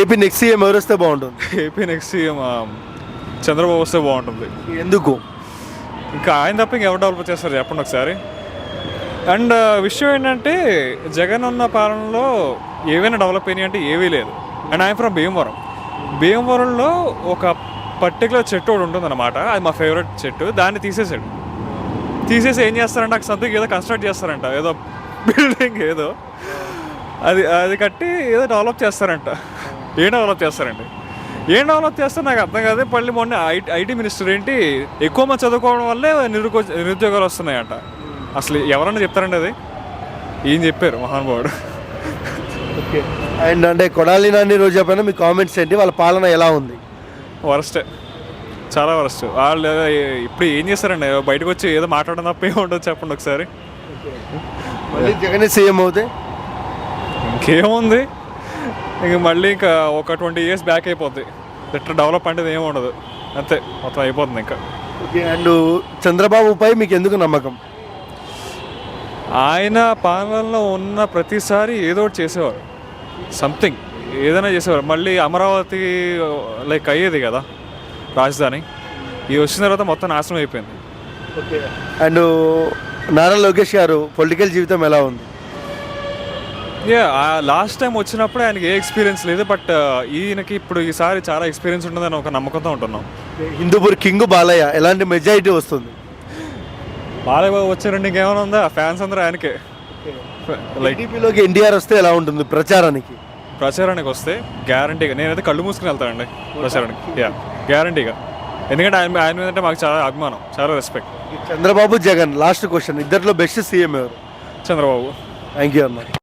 AP next CM ఎవరు వస్తే బాగుంటుంది? ఏపీ నెక్స్ట్ సీఎం చంద్రబాబు వస్తే బాగుంటుంది. ఎందుకు? ఇంకా ఆయన తప్ప ఇంకెవరు డెవలప్ చేస్తారు చెప్పండి ఒకసారి. అండ్ విషయం ఏంటంటే జగన్ ఉన్న పాలనలో ఏవైనా డెవలప్ అయినాయి అంటే ఏవీ లేదు. అండ్ ఆయన ఫ్రమ్ భీమవరం. భీమవరంలో ఒక పర్టికులర్ చెట్టు ఒకటి ఉంటుందన్నమాట. అది మా ఫేవరెట్ చెట్టు. దాన్ని తీసేసాడు తీసేసి ఏం చేస్తారంటే అక్కడ సంథింగ్ ఏదో కన్స్ట్రక్ట్ చేస్తారంట. ఏదో బిల్డింగ్ ఏదో. అది అది కట్టి ఏదో డెవలప్ చేస్తారంట. ఏం డెవలప్ చేస్తారండి. ఏం డెవలప్ చేస్తారు నాకు అర్థం కాదు మళ్ళీ మొన్న ఐటీ ఐటీ మినిస్టర్ ఏంటి ఎక్కువ మంది చదువుకోవడం వల్లే నిరుకో నిరుద్యోగాలు వస్తున్నాయంట. అసలు ఎవరన్నా చెప్తారండి అది? ఏం చెప్పారు మహానుభావుడు? అండ్ అంటే కొడాలి నాని రోజు చెప్పిన మీ కామెంట్స్ ఏంటి వాళ్ళ పాలన ఎలా ఉంది? వరస్టే. చాలా వరస్ట్. వాళ్ళు ఇప్పుడు ఏం చేస్తారండి? బయటకు వచ్చి ఏదో మాట్లాడడం తప్ప ఏమి ఉండదు చెప్పండి ఒకసారి. మళ్ళీ జగన్ సీఎం అవుతే? ఇంకేముంది? ఇంక మళ్ళీ ఇంకా ఒక ట్వంటీ ఇయర్స్ బ్యాక్ అయిపోద్ది. ఎట్లా డెవలప్ అంటే ఏమి ఉండదు. అంతే మొత్తం అయిపోతుంది ఇంకా. అండ్ చంద్రబాబుపై మీకు ఎందుకు నమ్మకం? ఆయన పాలనలో ఉన్న ప్రతిసారి ఏదో ఒకటి చేసేవారు. సంథింగ్ ఏదైనా చేసేవారు. మళ్ళీ అమరావతి లైక్ అయ్యేది కదా రాజధాని. ఇది వచ్చిన తర్వాత మొత్తం నాశనం అయిపోయింది. అండ్ నారా లోకేష్ గారు పొలిటికల్ జీవితం ఎలా ఉంది? యా లాస్ట్ టైం వచ్చినప్పుడు ఆయనకి ఏ ఎక్స్పీరియన్స్ లేదు బట్ ఈయనకి ఇప్పుడు ఈసారి చాలా ఎక్స్పీరియన్స్ ఉంటుందని ఒక నమ్మకంతో ఉంటున్నాం. హిందూపూర్ కింగ్ బాలయ్య ఎలాంటి మెజారిటీ వస్తుంది? బాలయ్య బాబు వచ్చారండి ఇంకేమైనా ఉందా? ఫ్యాన్స్ అందరూ ఆయనకే. లైక్ ఎన్టీఆర్ వస్తే ఎలా ఉంటుంది ప్రచారానికి? ప్రచారానికి వస్తే గ్యారంటీగా నేనైతే కళ్ళు మూసుకుని వెళ్తానండి ప్రచారానికి. యా గ్యారంటీగా ఎందుకంటే ఆయన ఆయన మీద మాకు చాలా అభిమానం చాలా respect Chandrababu Jagan last question ఇద్దరిలో బెస్ట్ సీఎం ఎవరు? చంద్రబాబు. థ్యాంక్ యూ అన్న.